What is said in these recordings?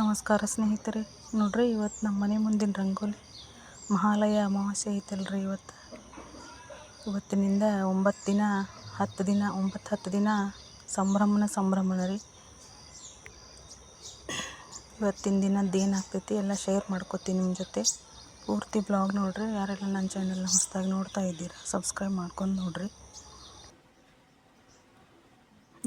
ನಮಸ್ಕಾರ ಸ್ನೇಹಿತರೆ. ನೋಡ್ರಿ ಇವತ್ತು ನಮ್ಮ ಮನೆ ಮುಂದಿನ ರಂಗೋಲಿ. ಮಹಾಲಯ ಅಮಾವಾಸ್ಯೆ ಐತಲ್ರಿ ಇವತ್ತು ಇವತ್ತಿನಿಂದ ಒಂಬತ್ತು ದಿನ, ಹತ್ತು ದಿನ, ಒಂಬತ್ತು ಹತ್ತು ದಿನ ಸಂಭ್ರಮನ ಸಂಭ್ರಮನ ರೀ. ಇವತ್ತಿನ ದಿನದ್ದು ಏನಾಗ್ತೈತಿ ಎಲ್ಲ ಶೇರ್ ಮಾಡ್ಕೋತೀನಿ ನಿಮ್ಮ ಜೊತೆ. ಪೂರ್ತಿ ಬ್ಲಾಗ್ ನೋಡ್ರಿ, ಯಾರೆಲ್ಲ ನನ್ನ ಚಾನಲ್ನ ಹೊಸ್ದಾಗಿ ನೋಡ್ತಾ ಇದ್ದೀರಾ ಸಬ್ಸ್ಕ್ರೈಬ್ ಮಾಡ್ಕೊಂಡು ನೋಡ್ರಿ.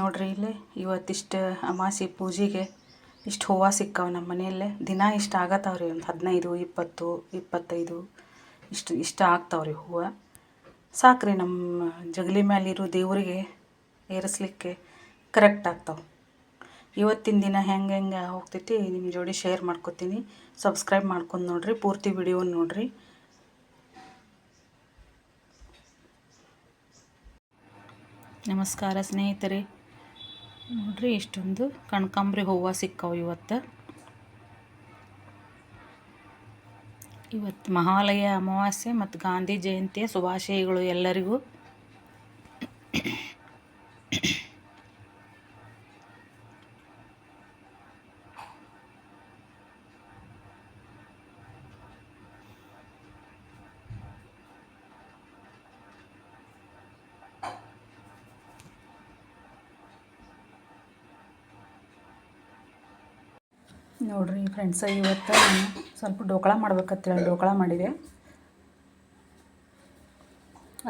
ನೋಡ್ರಿ ಇಲ್ಲಿ ಇವತ್ತಿಷ್ಟು ಅಮಾಸಿ ಪೂಜೆಗೆ ಇಷ್ಟು ಹೂವು ಸಿಕ್ಕಾವ ನಮ್ಮ ಮನೆಯಲ್ಲೇ. ದಿನ ಇಷ್ಟು ಆಗತ್ತಾವ್ರಿ ಒಂದು ಹದಿನೈದು, ಇಪ್ಪತ್ತು, ಇಪ್ಪತ್ತೈದು. ಇಷ್ಟು, ಇಷ್ಟ ಆಗ್ತಾವ್ರಿ ಹೂವು. ಸಾಕ್ರಿ ನಮ್ಮ ಜಗಲಿ ಮ್ಯಾಲಿರೋ ದೇವರಿಗೆ ಏರಿಸ್ಲಿಕ್ಕೆ ಕರೆಕ್ಟ್ ಆಗ್ತಾವೆ. ಇವತ್ತಿನ ದಿನ ಹೆಂಗೆ ಹೆಂಗೆ ಹೋಗ್ತೈತಿ ನಿಮ್ಮ ಜೋಡಿ ಶೇರ್ ಮಾಡ್ಕೊತೀನಿ. ಸಬ್ಸ್ಕ್ರೈಬ್ ಮಾಡ್ಕೊಂಡು ನೋಡ್ರಿ, ಪೂರ್ತಿ ವಿಡಿಯೋ ನೋಡ್ರಿ. ನಮಸ್ಕಾರ ಸ್ನೇಹಿತರೆ. ನೋಡ್ರಿ ಇಷ್ಟೊಂದು ಕನಕಾಂಬ್ರಿ ಹೂವು ಸಿಕ್ಕವು ಇವತ್ತು. ಇವತ್ತು ಮಹಾಲಯ ಅಮಾವಾಸ್ಯೆ ಮತ್ತು ಗಾಂಧಿ ಜಯಂತಿಯ ಶುಭಾಶಯಗಳು ಎಲ್ಲರಿಗೂ. ನೋಡ್ರಿ ಫ್ರೆಂಡ್ಸ ಇವತ್ತು ನಾನು ಸ್ವಲ್ಪ ಡೋಕಳ ಮಾಡ್ಬೇಕಂತೇಳಿ ಡೋಕಳ ಮಾಡಿದೆ.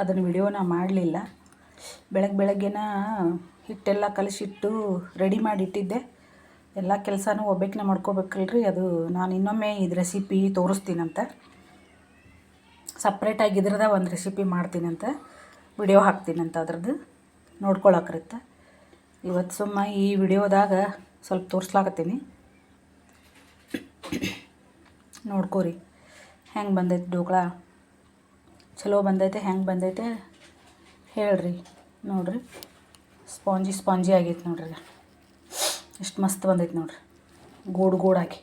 ಅದನ್ನು ವಿಡಿಯೋ ನಾ ಮಾಡಲಿಲ್ಲ. ಬೆಳಗ್ಗೆ ಬೆಳಗ್ಗೆನ ಹಿಟ್ಟೆಲ್ಲ ಕಲಸಿಟ್ಟು ರೆಡಿ ಮಾಡಿಟ್ಟಿದ್ದೆ ಎಲ್ಲ ಕೆಲಸನೂ ಒಬ್ಬಾಕಿನ ಮಾಡ್ಕೋಬೇಕಲ್ರಿ, ಅದು ನಾನು ಇನ್ನೊಮ್ಮೆ ಇದು ರೆಸಿಪಿ ತೋರಿಸ್ತೀನಂತ. ಸಪ್ರೇಟಾಗಿ ಇದ್ರದ ಒಂದು ರೆಸಿಪಿ ಮಾಡ್ತೀನಂತ ವಿಡಿಯೋ ಹಾಕ್ತೀನಂತ ಅದ್ರದ್ದು. ನೋಡ್ಕೊಳಕ್ರಿತ್ತ. ಇವತ್ತು ಸುಮ್ಮ ಈ ವಿಡಿಯೋದಾಗ ಸ್ವಲ್ಪ ತೋರಿಸ್ಲಾಕತ್ತೀನಿ. ನೋಡ್ಕೋರಿ. ಹೆಂಗೆ ಬಂದೈತೆ ಡೋಕ್ಳ ಚಲೋ ಬಂದೈತೆ, ಹೆಂಗೆ ಬಂದೈತೆ ಹೇಳ್ರಿ. ನೋಡ್ರಿ. ಸ್ಪಾಂಜಿ ಸ್ಪಾಂಜಿ ಆಗೈತೆ ನೋಡ್ರಿ ಎಷ್ಟು ಮಸ್ತ್ ಬಂದೈತೆ ನೋಡ್ರಿ. ಗೋಡು ಗೋಡಾಗಿ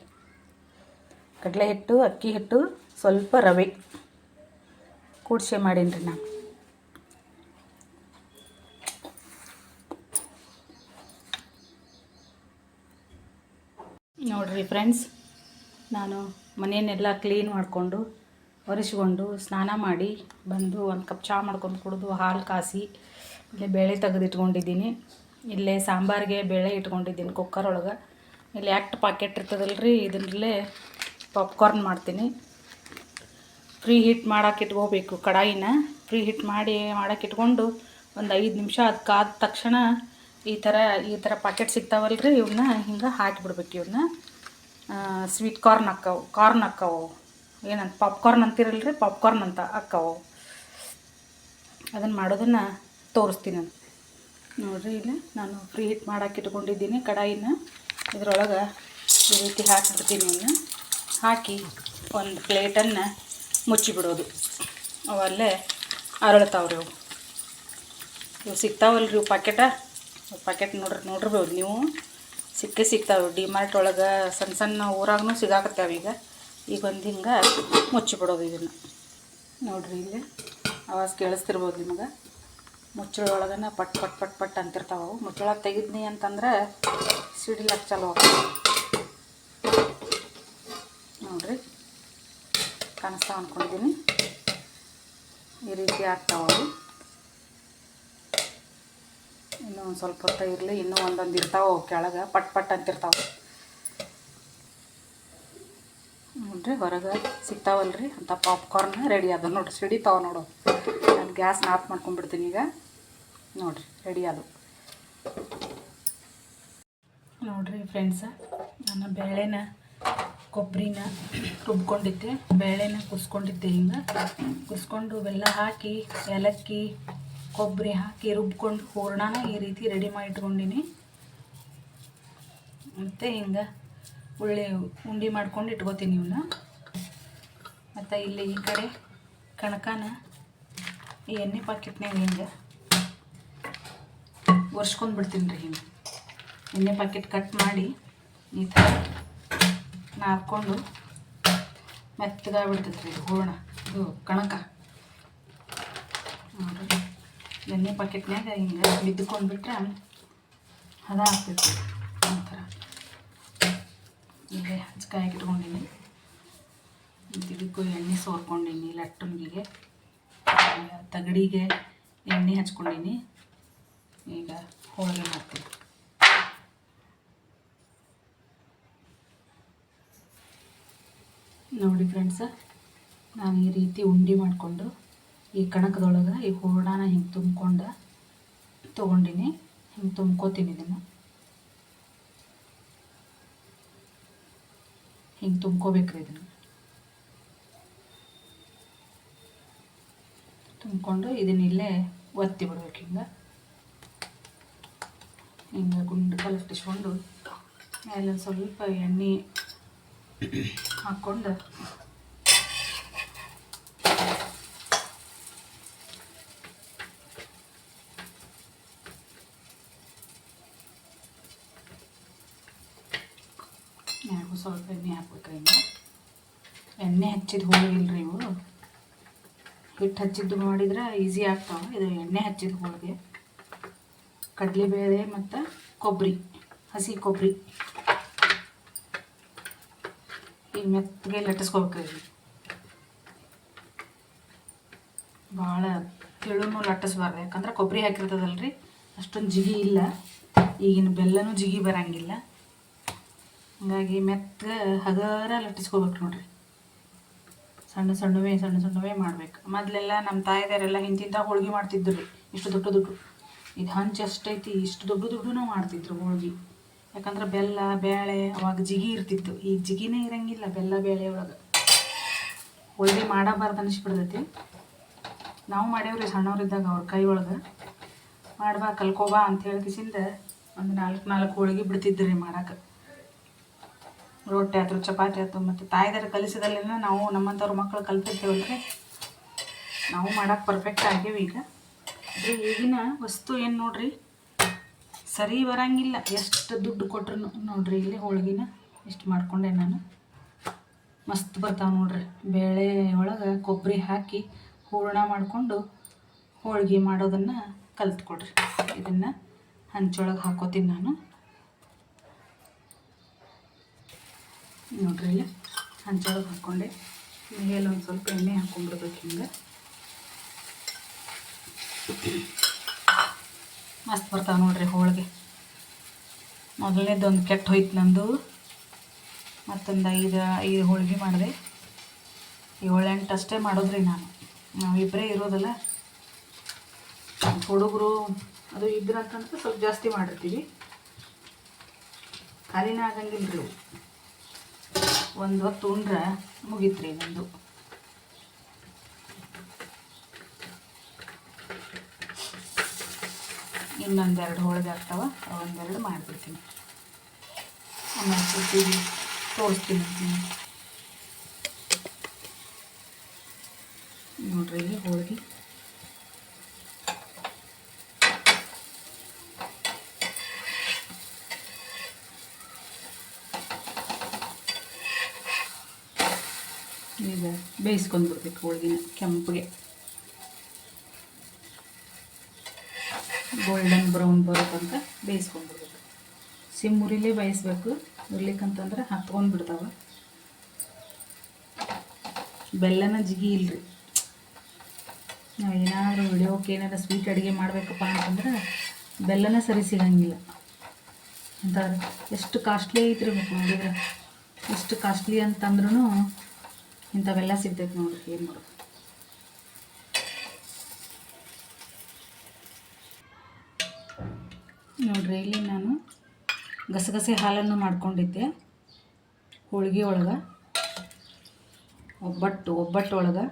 ಕಡಲೆ ಹಿಟ್ಟು, ಅಕ್ಕಿ ಹಿಟ್ಟು, ಸ್ವಲ್ಪ ರವೆ. ಕೂಡ್ಸೆ ಮಾಡೀನಿ ರೀ ನಾನು ನೋಡ್ರಿ ಫ್ರೆಂಡ್ಸ್, ನಾನು ಮನೆಯನ್ನೆಲ್ಲ ಕ್ಲೀನ್ ಮಾಡಿಕೊಂಡು ಒರೆಸ್ಕೊಂಡು ಸ್ನಾನ ಮಾಡಿ ಬಂದು ಒಂದು ಕಪ್ ಚಹಾ ಮಾಡ್ಕೊಂಡು ಕುಡಿದು ಹಾಲು ಕಾಸಿ ಇಲ್ಲೇ ಬೇಳೆ ತೆಗೆದಿಟ್ಕೊಂಡಿದ್ದೀನಿ. ಇಲ್ಲೇ ಸಾಂಬಾರಿಗೆ ಬೇಳೆ ಇಟ್ಕೊಂಡಿದ್ದೀನಿ ಕುಕ್ಕರ್ ಒಳಗೆ. ಇಲ್ಲಿ ಆ್ಯಕ್ಟ್ ಪಾಕೆಟ್ ಇರ್ತದಲ್ಲ ರೀ ಇದರಲ್ಲೇ ಪಾಪ್ಕಾರ್ನ್ ಮಾಡ್ತೀನಿ. ಫ್ರೀ ಹೀಟ್ ಮಾಡೋಕೆ ಇಟ್ಕೋಬೇಕು ಕಡಾಯಿನ. ಫ್ರೀ ಹೀಟ್ ಮಾಡಿ ಮಾಡೋಕೆ ಇಟ್ಕೊಂಡು ಒಂದು ಐದು ನಿಮಿಷ ಅದು ಕಾದ ತಕ್ಷಣ ಈ ಥರ ಈ ಥರ ಪಾಕೆಟ್ ಸಿಗ್ತಾವಲ್ಲ ರೀ ಇವನ್ನ ಹಿಂಗೆ ಹಾಕಿಬಿಡ್ಬೇಕು ಇವನ್ನ ಸ್ವೀಟ್ ಕಾರ್ನ್ ಅಕ್ಕವು ಕಾರ್ನ್ ಅಕ್ಕವು. ಏನಂತ ಪಾಪ್ಕಾರ್ನ್ ಅಂತಿರಲ್ಲ ರೀ ಪಾಪ್ಕಾರ್ನ್ ಅಂತ ಅಕ್ಕವು. ಅದನ್ನು ಮಾಡೋದನ್ನು ತೋರಿಸ್ತೀನಿ ನಾನು. ನೋಡಿರಿ ಇಲ್ಲಿ, ನಾನು ಫ್ರೀ ಹೀಟ್ ಮಾಡಕ್ಕೆ ಇಟ್ಕೊಂಡಿದ್ದೀನಿ ಕಡಾಯಿನ. ಇದರೊಳಗೆ ಈ ರೀತಿ ಹಾಕಿಬಿಡ್ತೀನಿ ನಾನು ಹಾಕಿ ಒಂದು ಪ್ಲೇಟನ್ನು ಮುಚ್ಚಿಬಿಡೋದು. ಅವಲ್ಲೇ ಅರಳ್ತಾವ್ರಿ ಅವು. ಇವು ಸಿಗ್ತಾವಲ್ರಿ ಇವು ಪಾಕೆಟ ಪಾಕೆಟ್ ನೋಡ್ರಿ ನೋಡಿರ್ಬೋದು ನೀವು? ಸಿಕ್ಕೇ ಸಿಗ್ತಾವೆ. ಡಿ ಮಾರ್ಟ್ ಒಳಗೆ ಸಣ್ಣ ಸಣ್ಣ ಊರಾಗೂ ಸಿಗಾಕತ್ತಾವೆ ಈಗ. ಈಗ ಒಂದು ಹಿಂಗೆ ಮುಚ್ಚಿಬಿಡೋದು ಇದನ್ನು. ನೋಡಿರಿ ಇಲ್ಲಿ ಆವಾಜ್ ಕೇಳಿಸ್ತಿರ್ಬೋದು ನಿಮ್ಗೆ. ಮುಚ್ಚಳ ಒಳಗನ ಪಟ್ ಪಟ್ ಪಟ್ ಪಟ್ ಅಂತಿರ್ತಾವೆ ಅವು. ಮುಚ್ಚಳ ತೆಗಿದ್ನಿ ಅಂತಂದ್ರೆ ಸಿಡಿಲಕ್ಕೆ ಚಲೋ ನೋಡ್ರಿ. ಕಾಣಿಸ್ತಾವ ಅಂದ್ಕೊಂಡಿದ್ದೀನಿ ಈ ರೀತಿ ಆಗ್ತಾವೆ ಅವು. ಇನ್ನೂ ಒಂದು ಸ್ವಲ್ಪ ಹೊತ್ತ ಇರಲಿ, ಇನ್ನೂ ಒಂದೊಂದು ಇರ್ತಾವೆ ಕೆಳಗೆ, ಪಟ್ ಪಟ್ ಅಂತಿರ್ತಾವೆ. ನೋಡ್ರಿ ಹೊರಗೆ ಸಿಗ್ತಾವಲ್ರಿ ಅಂತ ಪಾಪ್ಕಾರ್ನ್ ರೆಡಿ ಅದ. ನೋಡ್ರಿ ಸಿಡಿತಾವೆ ನೋಡು. ನಾನು ಗ್ಯಾಸ್ನ ಆಫ್ ಮಾಡ್ಕೊಂಡ್ಬಿಡ್ತೀನಿ ಈಗ. ನೋಡಿರಿ ರೆಡಿ ಅದು. ನೋಡ್ರಿ ಫ್ರೆಂಡ್ಸ ನಾನು ಬೇಳೆನ ಕೊಬ್ಬರಿನ ರುಬ್ಕೊಂಡಿದ್ದೆ. ಬೇಳೆನ ಕುಸ್ಕೊಂಡಿದ್ದೆ ಹಿಂಗೆ. ಕುಸ್ಕೊಂಡು ಬೆಲ್ಲ ಹಾಕಿ, ಏಲಕ್ಕಿ ಕೊಬ್ಬರಿ ಹಾಕಿ ರುಬ್ಕೊಂಡು ಹೂರ್ಣನ ಈ ರೀತಿ ರೆಡಿ ಮಾಡಿ ಇಟ್ಕೊಂಡಿನಿ ಮತ್ತು ಹಿಂಗೆ ಉಳ್ಳಿ ಉಂಡೆ ಮಾಡ್ಕೊಂಡು ಇಟ್ಕೋತೀನಿ ಇವನ್ನ ಮತ್ತು ಇಲ್ಲಿ ಈ ಕಡೆ ಕಣಕನ ಈ ಎಣ್ಣೆ ಪಾಕೆಟ್ನಾಗ ಹಿಂಗೆ ಒರ್ಸ್ಕೊಂಡು ಬಿಡ್ತೀನಿ ರೀ ಹಿಂಗೆ. ಎಣ್ಣೆ ಪಾಕೆಟ್ ಕಟ್ ಮಾಡಿ ಈ ಥರ ನಾದ್ಕೊಂಡು ಮೆತ್ತಗಾಗ್ಬಿಡ್ತೈತೆ ರೀ ಹೂರ್ಣ. ಇದು ಕಣಕ. ನೋಡಿರಿ ಎಣ್ಣೆ ಪಾಕೆಟ್ನಾಗ ಹಿಂಗೆ ಬಿದ್ದುಕೊಂಡು ಬಿಟ್ರೆ ಹದ ಆಗ್ತೈತಿ. ಆ ಥರ ಇಲ್ಲೇ ಹಚ್ಕಾಯಿ ಇಟ್ಕೊಂಡಿನಿ ಇದಕ್ಕೂ ಎಣ್ಣೆ ಸೋರ್ಕೊಂಡಿನಿ ಲಟ್ಟಂಗಿಗೆ ತಗಡಿಗೆ ಎಣ್ಣೆ ಹಚ್ಕೊಂಡಿನಿ. ಈಗ ಹೋಳಿಗೆ ಮಾಡ್ತೀನಿ. ನೋಡಿ ಫ್ರೆಂಡ್ಸ ನಾನು ಈ ರೀತಿ ಉಂಡೆ ಮಾಡಿಕೊಂಡು ಈ ಕಣಕದೊಳಗೆ ಈ ಹೂರ್ಣನ ಹಿಂಗೆ ತುಂಬ್ಕೊಂಡು ತೊಗೊಂಡಿನಿ. ಹಿಂಗೆ ತುಂಬ್ಕೋತೀನಿ ಇದನ್ನು. ಹಿಂಗೆ ತುಂಬ್ಕೋಬೇಕ್ರಿ ಇದನ್ನು. ತುಂಬಿಕೊಂಡು ಇದನ್ನ ಇಲ್ಲೇ ಒತ್ತಿ ಬಿಡ್ಬೇಕು ಹಿಂಗೆ. ಹಿಂಗೆ ಗುಂಡು ಕಲಟ್ಟಿಸ್ಕೊಂಡು ಮೇಲೆ ಸ್ವಲ್ಪ ಎಣ್ಣೆ ಹಾಕ್ಕೊಂಡು ಯಾರಿಗೂ ಸ್ವಲ್ಪ ಎಣ್ಣೆ ಹಾಕ್ಬೇಕ್ರಿ ಇನ್ನು ಎಣ್ಣೆ ಹಚ್ಚಿದ ಹೋಳಿಗಿಲ್ರಿ ಇವು. ಹಿಟ್ಟು ಹಚ್ಚಿದ್ದು ಮಾಡಿದ್ರೆ ಈಸಿ ಆಗ್ತಾವೆ. ಇದು ಎಣ್ಣೆ ಹಚ್ಚಿದ ಹೋಳಿಗೆ ಕಡಲೆಬೇಳೆ ಮತ್ತು ಕೊಬ್ಬರಿ ಹಸಿ ಕೊಬ್ಬರಿ ಈಗ ಮೆತ್ತಗೆ ಲಟ್ಟಿಸ್ಕೊಬೇಕ್ರಿ ಇದನ್ನ. ಭಾಳ ತೆಳುನು ಲಟ್ಟಿಸ್ಬಾರ್ದು. ಯಾಕಂದ್ರೆ ಕೊಬ್ಬರಿ ಹಾಕಿರ್ತದಲ್ರಿ, ಅಷ್ಟೊಂದು ಜಿಗಿ ಇಲ್ಲ. ಈಗಿನ ಬೆಲ್ಲನೂ ಜಿಗಿ ಬರಂಗಿಲ್ಲ. ಹಂಗಾಗಿ ಮೆತ್ತಗೆ ಹಗರ ಲಟ್ಟಿಸ್ಕೋಬೇಕು ನೋಡ್ರಿ. ಸಣ್ಣ ಸಣ್ಣವೇ ಸಣ್ಣ ಸಣ್ಣವೇ ಮಾಡ್ಬೇಕು. ಮೊದಲೆಲ್ಲ ನಮ್ಮ ತಾಯಿದಾರೆಲ್ಲ ಹಿಂತಿಂತ ಹೋಳ್ಗೆ ಮಾಡ್ತಿದ್ರು ರೀ, ಇಷ್ಟು ದೊಡ್ಡ ದುಡ್ಡು. ಇದು ಹಂಚು ಅಷ್ಟೈತಿ, ಇಷ್ಟು ದೊಡ್ಡ ದೊಡ್ಡನೂ ಮಾಡ್ತಿದ್ರು ಹೋಳ್ಗೆ. ಯಾಕಂದ್ರೆ ಬೆಲ್ಲ ಬೇಳೆ ಅವಾಗ ಜಿಗಿ ಇರ್ತಿತ್ತು. ಈ ಜಿಗಿನೇ ಇರಂಗಿಲ್ಲ ಬೆಲ್ಲ ಬೇಳೆ ಒಳಗೆ. ಹೋಳ್ಗೆ ಮಾಡಬಾರ್ದು ಅನಿಸ್ಬಿಡ್ತೈತಿ. ನಾವು ಮಾಡೇವ್ರಿ ಸಣ್ಣವ್ರಿದ್ದಾಗ ಅವ್ರ ಕೈ ಒಳಗೆ. ಮಾಡ್ಬಾ, ಕಲ್ಕೋಬಾ ಅಂತ ಹೇಳ್ಕಿಸಿಂದ ಒಂದು ನಾಲ್ಕು ನಾಲ್ಕು ಹೋಳಿಗೆ ಬಿಡ್ತಿದ್ರಿ ಮಾಡಕ್ಕೆ ರೊಟ್ಟಿ ಆಯ್ತು ಚಪಾತಿ ಆಯ್ತು ಮತ್ತು ತಾಯಿದಾರ ಕಲಿಸಿದಲ್ಲೇನ ನಾವು ನಮ್ಮಂಥವ್ರ ಮಕ್ಕಳು ಕಲ್ತಿರ್ತೇವಲ್ರಿ ನಾವು ಮಾಡಕ್ಕೆ ಪರ್ಫೆಕ್ಟ್ ಆಗೇವಿ ಈಗ. ಅದೇ ಈಗಿನ ವಸ್ತು ಏನು ನೋಡ್ರಿ? ಸರಿ ಬರಂಗಿಲ್ಲ. ಎಷ್ಟು ದುಡ್ಡು ಕೊಟ್ರು ನೋಡ್ರಿ ಇಲ್ಲಿ ಹೋಳ್ಗಿನ ಇಷ್ಟು ಮಾಡಿಕೊಂಡೆ ನಾನು. ಮಸ್ತ್ ಬರ್ತಾವೆ ನೋಡ್ರಿ. ಬೇಳೆ ಒಳಗೆ ಕೊಬ್ಬರಿ ಹಾಕಿ ಹೂರ್ಣ ಮಾಡಿಕೊಂಡು ಹೋಳ್ಗೆ ಮಾಡೋದನ್ನು ಕಲ್ತ್ಕೊಡ್ರಿ. ಇದನ್ನು ಹಂಚೊಳಗೆ ಹಾಕೋತೀನಿ ನಾನು. ನೋಡ್ರಿ ಹಂಚೊಳಗೆ ಹಾಕ್ಕೊಂಡೆ ಮೇಲೆ ಒಂದು ಸ್ವಲ್ಪ ಎಣ್ಣೆ ಹಾಕ್ಕೊಂಡ್ಬಿಡ್ಬೇಕು ಹಿಂಗೆ. ಮಸ್ತ್ ಬರ್ತಾವೆ ನೋಡ್ರಿ ಹೋಳಿಗೆ. ಮೊದಲನೇದೊಂದು ಕೆಟ್ಟ ಹೋಯ್ತು ನಂದು. ಮತ್ತೊಂದು ಐದು ಐದು ಹೋಳಿಗೆ ಮಾಡಿದೆ. ಏಳೆಂಟು ಅಷ್ಟೇ ಮಾಡೋದ್ರಿ ನಾನು. ನಾವಿಬ್ಬರೇ ಇರೋದಲ್ಲ. ಹುಡುಗರು ಅದು ಇದ್ರಂತಂದ್ರೆ ಸ್ವಲ್ಪ ಜಾಸ್ತಿ ಮಾಡಿರ್ತೀವಿ. ಖಾಲಿನೇ ಆಗಂಗಿಲ್ಲ ರೀ ಒಂದು ಹೊತ್ತು ಉಂಡ್ರೆ ಮುಗೀತ್ರಿ ನಂದು ಇನ್ನೊಂದೆರಡು ಹೋಳಿಗೆ ಆಗ್ತಾವ ಒಂದೆರಡು ಮಾಡಿಬಿಡ್ತೀನಿ. ಆಮೇಲೆ ಕೂತೀವಿ ತೋರಿಸ್ತೀನಿ. ನೋಡ್ರಿ ಹೋಳಿಗೆ. ಈಗ ಬೇಯಿಸ್ಕೊಂಡ್ಬಿಡ್ಬೇಕು ಹೋಳಿಗೆನ, ಕೆಂಪಗೆ. ಗೋಲ್ಡನ್ ಬ್ರೌನ್ ಬರೋತಂಕ ಬೇಯಿಸ್ಕೊಂಡ್ಬಿಡ್ಬೇಕು. ಸಿಮ್ ಉರಿಲೇ ಬೇಯಿಸ್ಬೇಕು. ಉರ್ಲಿಕ್ಕಂತಂದ್ರೆ ಹತ್ಕೊಂಡು ಬಿಡ್ತಾವೆ ಬೆಲ್ಲನ ಜಿಗಿ ಇಲ್ರಿ. ನಾವು ಏನಾದರೂ ವಿಡಿಯೋಕ್ಕೆ ಏನಾದ್ರು ಸ್ವೀಟ್ ಅಡುಗೆ ಮಾಡಬೇಕಪ್ಪ ಅಂತಂದ್ರೆ ಬೆಲ್ಲನ ಸರಿ ಸಿಗಂಗಿಲ್ಲ. ಅಂತ ಎಷ್ಟು ಕಾಸ್ಟ್ಲಿ ಐತ್ರಿ ಮತ್ತು ಎಷ್ಟು ಕಾಸ್ಟ್ಲಿ ಅಂತಂದ್ರೂ ಇಂಥವೆಲ್ಲ ಸಿಗ್ತೈತೆ ನೋಡ್ರಿ ಏನು ಮಾಡೋದು. ನೋಡ್ರಿ, ಇಲ್ಲಿ ನಾನು ಗಸಗಸೆ ಹಾಲನ್ನು ಮಾಡ್ಕೊಂಡಿದ್ದೆ, ಹೋಳಿಗೆ ಒಳಗೆ. ಒಬ್ಬಟ್ಟು ಒಬ್ಬಟ್ಟು ಒಳಗೆ.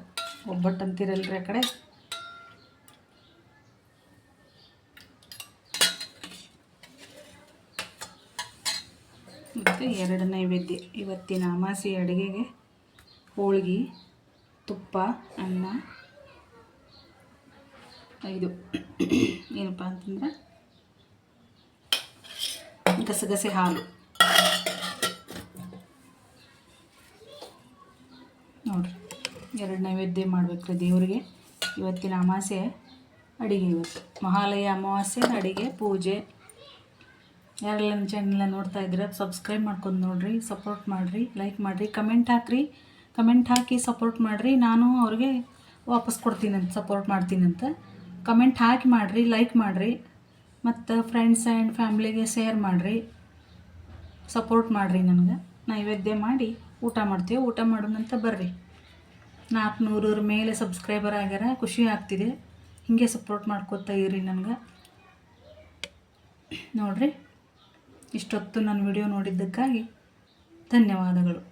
ಒಬ್ಬಟ್ಟು ಅಂತೀರಲ್ರಿ ಆ ಕಡೆ. ಮತ್ತು ಎರಡು ನೈವೇದ್ಯ. ಇವತ್ತಿನ ಅಮಾಸೆ ಅಡುಗೆಗೆ ಹೋಳ್ಗೆ, ತುಪ್ಪ, ಅನ್ನ. ಇದು. ಏನಪ್ಪ ಅಂತಂದ್ರೆ ಗಸಗಸೆ ಹಾಲು. ನೋಡ್ರಿ, ಎರಡು ನೈವೇದ್ಯ ಮಾಡ್ಬೇಕ್ರಿ ದೇವರಿಗೆ. ಇವತ್ತಿನ ಅಮಾವಾಸ್ಯೆ ಅಡಿಗೆ ಇವತ್ತು. ಮಹಾಲಯ ಅಮಾವಾಸ್ಯೆ ಅಡಿಗೆ, ಪೂಜೆ. ಯಾರೆಲ್ಲ ನನ್ನ ಚಾನೆಲ್ನ ನೋಡ್ತಾ ಇದ್ದೀರ ಸಬ್ಸ್ಕ್ರೈಬ್ ಮಾಡ್ಕೊಂಡು ನೋಡಿರಿ ಸಪೋರ್ಟ್ ಮಾಡಿರಿ ಲೈಕ್ ಮಾಡಿರಿ ಕಮೆಂಟ್ ಹಾಕ್ರಿ. ಕಮೆಂಟ್ ಹಾಕಿ ಸಪೋರ್ಟ್ ಮಾಡಿರಿ. ನಾನು ಅವ್ರಿಗೆ ವಾಪಸ್ ಕೊಡ್ತೀನಂತ, ಸಪೋರ್ಟ್ ಮಾಡ್ತೀನಂತ. ಕಮೆಂಟ್ ಹಾಕಿ ಮಾಡಿರಿ ಲೈಕ್ ಮಾಡಿರಿ. ಮತ್ತು ಫ್ರೆಂಡ್ಸ್ ಆ್ಯಂಡ್ ಫ್ಯಾಮ್ಲಿಗೆ ಶೇರ್ ಮಾಡಿರಿ. ಸಪೋರ್ಟ್ ಮಾಡಿರಿ ನನಗೆ. ನೈವೇದ್ಯ ಮಾಡಿ ಊಟ ಮಾಡ್ತೀವಿ. ಊಟ ಮಾಡೋಣಂತ ಬರ್ರಿ. ನಾಲ್ಕುನೂರರ ಮೇಲೆ ಸಬ್ಸ್ಕ್ರೈಬರ್ ಆಗ್ಯಾರ. ಖುಷಿ ಆಗ್ತಿದೆ. ಹೀಗೆ ಸಪೋರ್ಟ್ ಮಾಡ್ಕೊತಾ ಇರಿ ನನಗೆ. ನೋಡಿರಿ. ಇಷ್ಟೊತ್ತು ನನ್ನ ವಿಡಿಯೋ ನೋಡಿದ್ದಕ್ಕಾಗಿ ಧನ್ಯವಾದಗಳು.